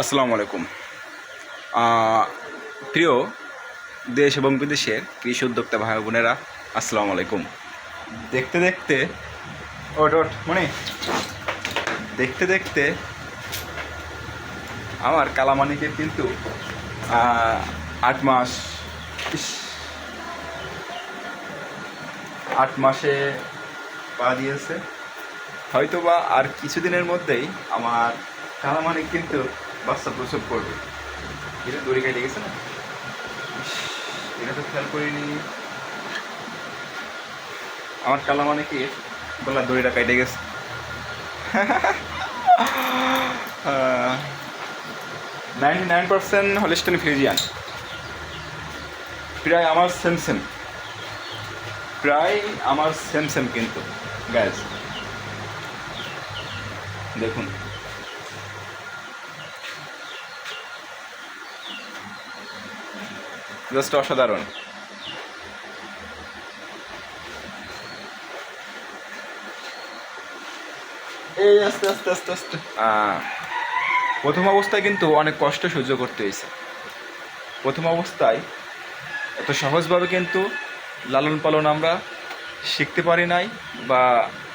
আসসালামু আলাইকুম। প্রিয় দেশ এবং বিদেশের কৃষি উদ্যোক্তা ভাই বোনেরা, আসসালামু আলাইকুম। দেখতে দেখতে ওট ওট মনে দেখতে দেখতে, আমার কালামানিকে কিন্তু আট মাস আট মাসে পা দিয়েছে। হয়তো বা আর কিছুদিনের মধ্যেই আমার কালামানিক কিন্তু বাচ্চা প্রসব করবে। এটা দড়ি কেটে গেছে না? এটা তো খেয়াল করিনি। আমার কালামানিকে গলার দড়িটা কেটে গেছে। Ninety nine percent Holstein Friesian প্রায় আমার সেম সেম প্রায় আমার সেম সেম কিন্তু গ্যাস দেখুন। জাস্ট অসাধারণ। এই আস্তে আস্তে আস্তে আস্তে। প্রথম অবস্থায় কিন্তু অনেক কষ্ট সহ্য করতে হয়েছে। প্রথম অবস্থায় এত সহজভাবে কিন্তু লালন পালন আমরা শিখতে পারি নাই বা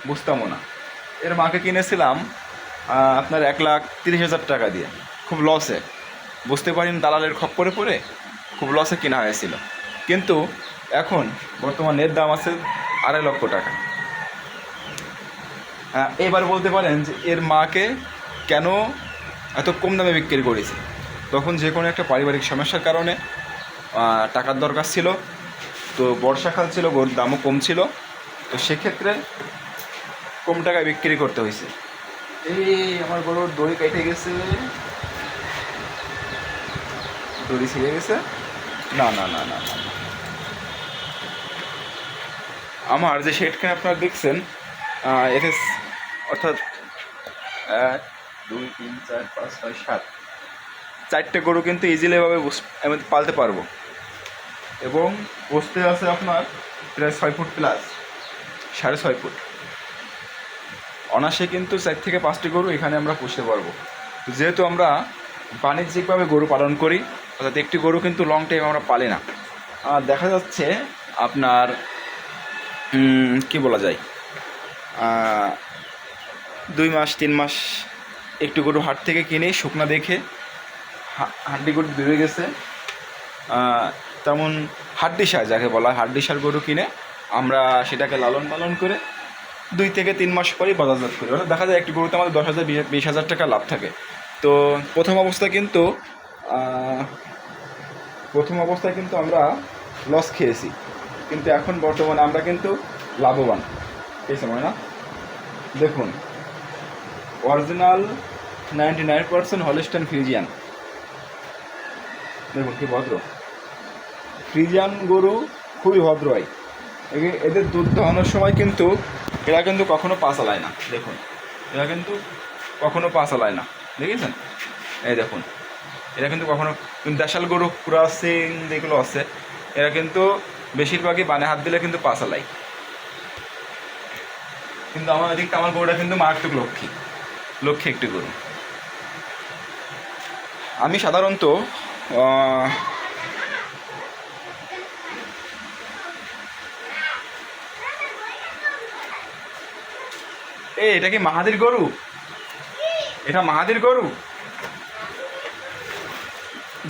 বুঝতামও না। এর মাকে কিনেছিলাম আপনার এক লাখ তিরিশ হাজার টাকা দিয়ে। খুব লসে বুঝতে পারিন দালালের খপ্পরে পড়ে। খুব লসে কেনা হয়েছিল। কিন্তু এখন বর্তমান এর দাম আছে আড়াই লক্ষ টাকা। এবার বলতে পারেন যে এর মাকে কেন এত কম দামে বিক্রি করেছি? তখন যে কোনো একটা পারিবারিক সমস্যার কারণে টাকার দরকার ছিল। তো বর্ষাকাল ছিল, গরুর দামও কম ছিল। তো সেক্ষেত্রে কম টাকায় বিক্রি করতে হয়েছে। এই আমার গরুর দড়ি কেটে গেছে। দড়ি ছিঁড়ে গেছে। না না না না। আমার যে শেডখানে আপনারা দেখছেন এটা অর্থাৎ, এক, দুই, তিন, চার, পাঁচ, ছয়, সাত। চারটে গরু কিন্তু ইজিলিভাবে আমি পালতে পারব। এবং বসতে আছে আপনার প্রায় ছয় ফুট প্লাস সাড়ে ছয় ফুট। অনাসে কিন্তু চার থেকে পাঁচটি গরু এখানে আমরা পুষতে পারব। যেহেতু আমরা বাণিজ্যিকভাবে গরু পালন করি, অর্থাৎ একটি গরু কিন্তু লং টাইম আমরা পালি না। দেখা যাচ্ছে আপনার কি বলা যায়? দুই মাস, তিন মাস একটু গরু হাট থেকে কিনে শুকনা দেখে হাড্ডি গরু বেড়ে গেছে। তেমন হাড্ডি সার, যাকে বলা হয় হাড্ডি সার গরু কিনে আমরা সেটাকে লালন পালন করে দুই থেকে তিন মাস পরেই বাজারজাত করি। অর্থাৎ দেখা যায় একটি গরুতে আমাদের দশ হাজার, বিশ হাজার টাকা লাভ থাকে। তো প্রথম অবস্থায় কিন্তু প্রথম অবস্থায় কিন্তু আমরা লস খেয়েছি। কিন্তু এখন বর্তমানে আমরা কিন্তু লাভবান। এই সময় না? দেখুন original ninety nine percent Holstein Friesian দেখুন, কি ভদ্র। ফ্রিজিয়ান গরু খুবই ভদ্র হয় এদের দুধ দহনের সময় কিন্তু এরা কিন্তু কখনো পা চালায় না। দেখুন, এরা কিন্তু কখনো পা চালায় না। দেখেছেন? এই দেখুন, এরা কিন্তু কখনো দেশাল গরু ক্রসিং যেগুলো আছে, এরা কিন্তু বেশিরভাগই বানে হাত দিলে কিন্তু পা চালায়। কিন্তু আমার এদিকটা আমার গরুটা কিন্তু মারাত্মক লক্ষ্মী লক্ষ্মী একটি গরু। আমি সাধারণত এই, এটা কি মাহাদির গরু? এটা মাহাদির গরু?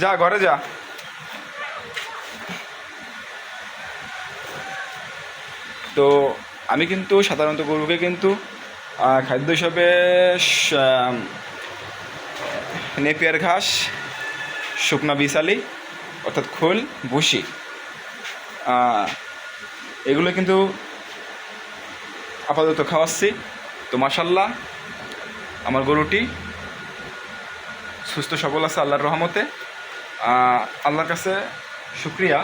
যা, ঘরে যা। তো আমি কিন্তু সাধারণত গরুকে কিন্তু খাদ্য হিসাবে নেপিয়ার ঘাস, শুকনা বিশালি, অর্থাৎ খোল, ভুসি এগুলো কিন্তু আপাতত খাওয়াচ্ছি। তো মাসাল্লাহ আমার গরুটি সুস্থ, সবল আছে আল্লাহর রহমতে। আল্লাহর কাছে শুক্রিয়া।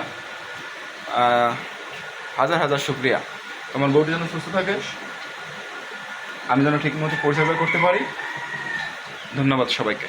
হাজার হাজার শুক্রিয়া। তোমার গরুটি যেন সুস্থ থাকে, আমি যেন ঠিকমতো পরিচর্যা করতে পারি। ধন্যবাদ সবাইকে।